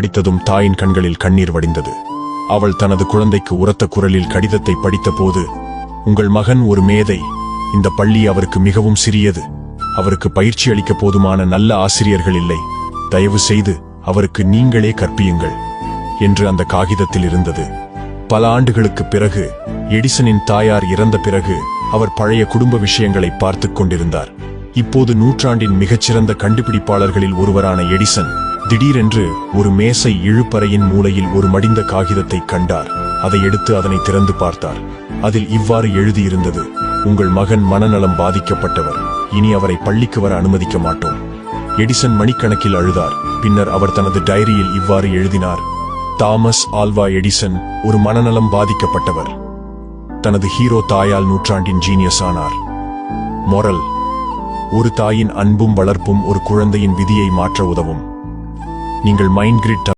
படித்ததும் தாயின் கண்களில் கண்ணீர் வடிந்தது. அவள் தனது குழந்தைக்கு உரத்த குரலில் கடிதத்தை படித்தபோது உங்கள் மகன் ஒரு மேதை. இந்த பள்ளி அவருக்கு மிகவும் சிறியது. அவருக்கு பயிற்சி அளிக்க போதுமான நல்ல ஆசிரியர்கள் இல்லை. தயவு செய்து அவருக்கு நீங்களே கற்பியுங்கள் என்று அந்த காகிதத்தில் இருந்தது. பல ஆண்டுகளுக்குப் பிறகு எடிசனின் தாயார் இறந்த பிறகு அவர் பழைய குடும்ப விஷயங்களை பார்த்துக் கொண்டிருந்தார். இப்போது நூற்றாண்டின் மிகச்சிறந்த கண்டுபிடிப்பாளர்களில் ஒருவரான எடிசன் திடீரென்று ஒரு மேசை இழுப்பறையின் மூலையில் ஒரு மடிந்த காகிதத்தை கண்டார். அதை எடுத்து அதனை திறந்து பார்த்தார். அதில் இவ்வாறு எழுதியிருந்தது உங்கள் மகன் மனநலம் பாதிக்கப்பட்டவர். இனி அவரை பள்ளிக்கு வர அனுமதிக்க மாட்டோம். எடிசன் மணிக்கணக்கில் அழுதார். பின்னர் அவர் தனது டைரியில் இவ்வாறு எழுதினார் தாமஸ் ஆல்வா எடிசன் ஒரு மனநலம் பாதிக்கப்பட்டவர். தனது ஹீரோ தாயால் நூற்றாண்டின் ஜீனியஸ் ஆனார். மொரல் ஒரு தாயின் அன்பும் வளர்ப்பும் ஒரு குழந்தையின் விதியை மாற்ற உதவும். நீங்கள் மைண்ட் கிரிட்